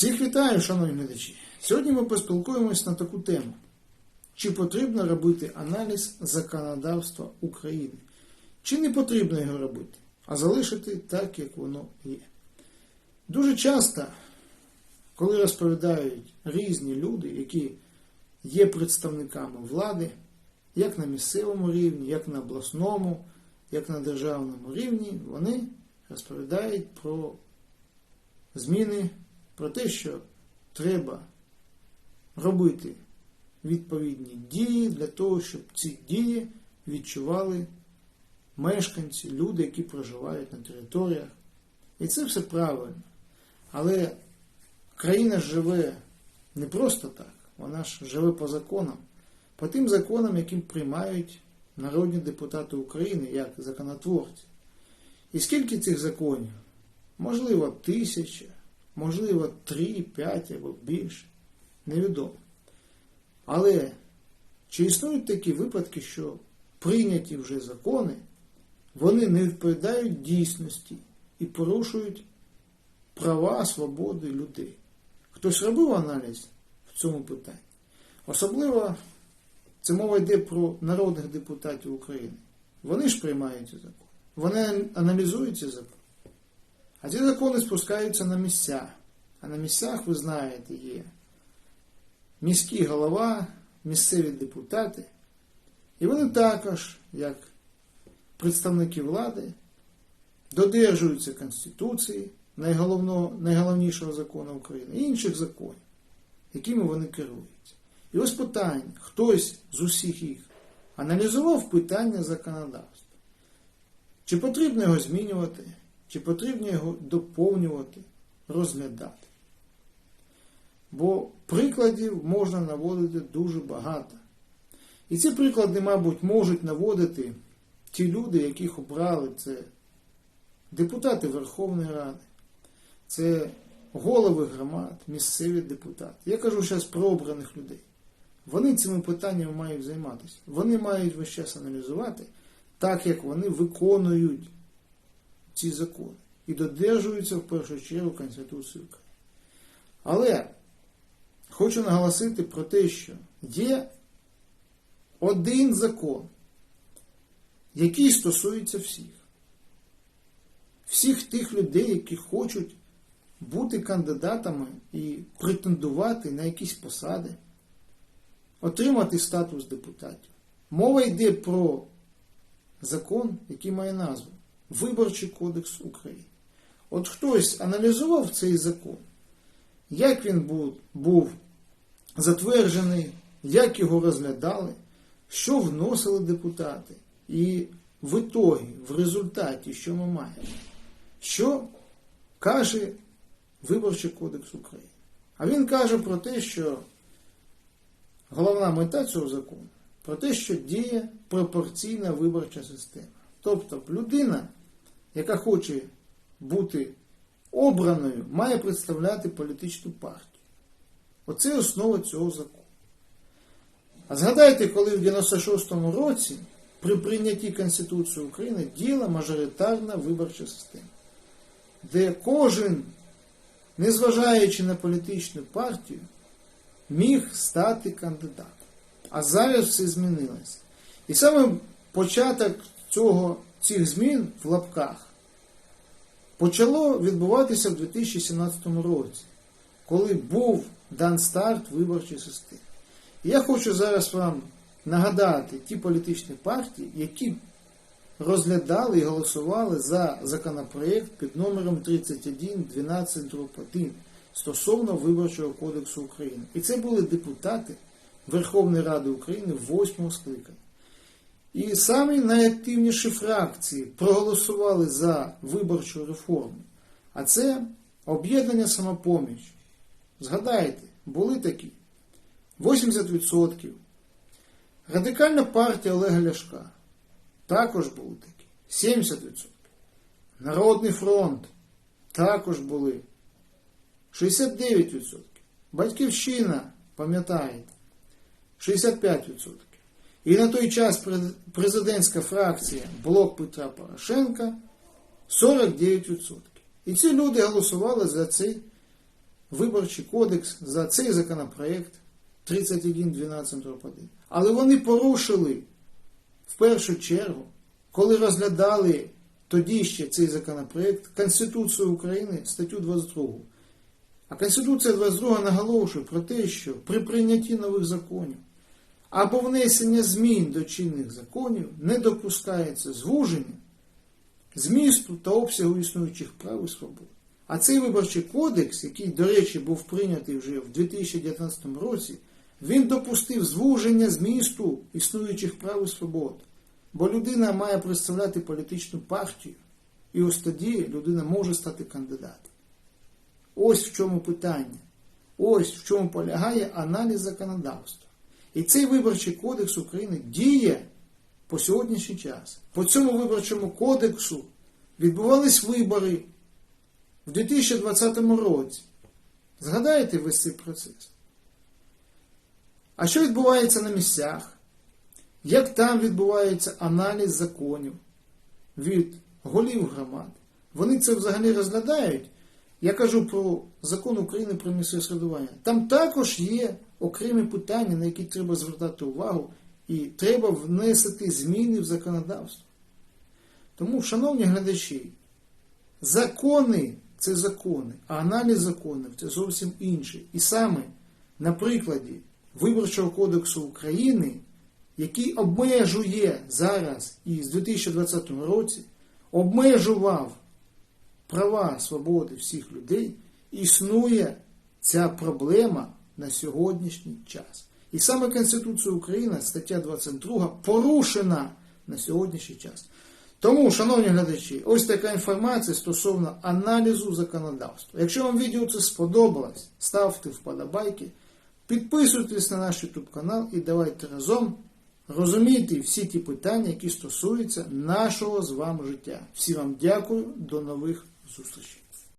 Всіх вітаю, шановні глядачі. Сьогодні ми поспілкуємось на таку тему. Чи потрібно робити аналіз законодавства України? Чи не потрібно його робити, а залишити так, як воно є? Дуже часто, коли розповідають різні люди, які є представниками влади, як на місцевому рівні, як на обласному, як на державному рівні, вони розповідають про зміни, про те, що треба робити відповідні дії для того, щоб ці дії відчували мешканці, люди, які проживають на територіях. І це все правильно. Але країна живе не просто так, вона ж живе по законам, по тим законам, які приймають народні депутати України як законотворці. І скільки цих законів? Можливо, тисяча, можливо, три, п'ять або більше. Невідомо. Але чи існують такі випадки, що прийняті вже закони, вони не відповідають дійсності і порушують права, свободи людей? Хтось робив аналіз в цьому питанні? Особливо це мова йде про народних депутатів України. Вони ж приймають ці закони. Вони аналізують ці закони. А ці закони спускаються на місця. А на місцях, ви знаєте, є міський голова, місцеві депутати. І вони також, як представники влади, додержуються Конституції, найголовнішого закону України, і інших законів, якими вони керуються. І ось питання, хтось з усіх їх аналізував питання законодавства. Чи потрібно його змінювати, чи потрібно його доповнювати, розглядати? Бо прикладів можна наводити дуже багато. І ці приклади, мабуть, можуть наводити ті люди, яких обрали це депутати Верховної Ради, це голови громад, місцеві депутати. Я кажу зараз про обраних людей. Вони цими питаннями мають займатися. Вони мають весь час аналізувати, так як вони виконують ці закони і додержуються в першу чергу Конституції України. Але хочу наголосити про те, що є один закон, який стосується всіх. Всіх тих людей, які хочуть бути кандидатами і претендувати на якісь посади, отримати статус депутатів. Мова йде про закон, який має назву Виборчий кодекс України. От хтось аналізував цей закон, як він був, був затверджений, як його розглядали, що вносили депутати. І в ітогі, в результаті, що ми маємо? Що каже Виборчий кодекс України? А він каже про те, що головна мета цього закону про те, що діє пропорційна виборча система. Тобто людина, яка хоче бути обраною, має представляти політичну партію. Оце основа цього закону. А згадайте, коли в 96-му році при прийнятті Конституції України діяла мажоритарна виборча система, де кожен, незважаючи на політичну партію, міг стати кандидатом. А зараз все змінилося. І саме початок цього, цих змін в лапках почало відбуватися в 2017 році, коли був дан старт виборчої системи. І я хочу зараз вам нагадати ті політичні партії, які розглядали і голосували за законопроєкт під номером 31.12.1 стосовно Виборчого кодексу України. І це були депутати Верховної Ради України восьмого скликання. І самі найактивніші фракції проголосували за виборчу реформу. А це об'єднання самопоміч. Згадайте, були такі 80%. Радикальна партія Олега Ляшка також були такі 70%. Народний фронт також були 69%. Батьківщина, пам'ятаєте, 65%. І на той час президентська фракція Блок Петра Порошенка 49%. І ці люди голосували за цей виборчий кодекс за цей законопроект 31.12.1. Але вони порушили в першу чергу, коли розглядали тоді ще цей законопроект Конституцію України статтю 22. А Конституція 22 наголошує про те, що при прийнятті нових законів або внесення змін до чинних законів не допускається звуження змісту та обсягу існуючих прав і свобод. А цей виборчий кодекс, який, до речі, був прийнятий вже в 2019 році, він допустив звуження змісту існуючих прав і свобод. Бо людина має представляти політичну партію, і ось тоді людина може стати кандидатом. Ось в чому питання. Ось в чому полягає аналіз законодавства. І цей виборчий кодекс України діє по сьогоднішній час. По цьому виборчому кодексу відбувались вибори в 2020 році. Згадаєте весь цей процес? А що відбувається на місцях? Як там відбувається аналіз законів від голів громад? Вони це взагалі розглядають. Я кажу про закон України про місцеве середування. Там також є окремі питання, на які треба звертати увагу, і треба внести зміни в законодавство. Тому, шановні глядачі, закони це закони, а аналіз законів це зовсім інше. І саме на прикладі Виборчого кодексу України, який обмежує зараз і з 2020 році, обмежував права свободи всіх людей, існує ця проблема на сьогоднішній час. І саме Конституція України, стаття 22, порушена на сьогоднішній час. Тому, шановні глядачі, ось така інформація стосовно аналізу законодавства. Якщо вам відео це сподобалось, ставте вподобайки, підписуйтесь на наш YouTube канал і давайте разом розуміти всі ті питання, які стосуються нашого з вами життя. Всім вам дякую, до нових зустрічей.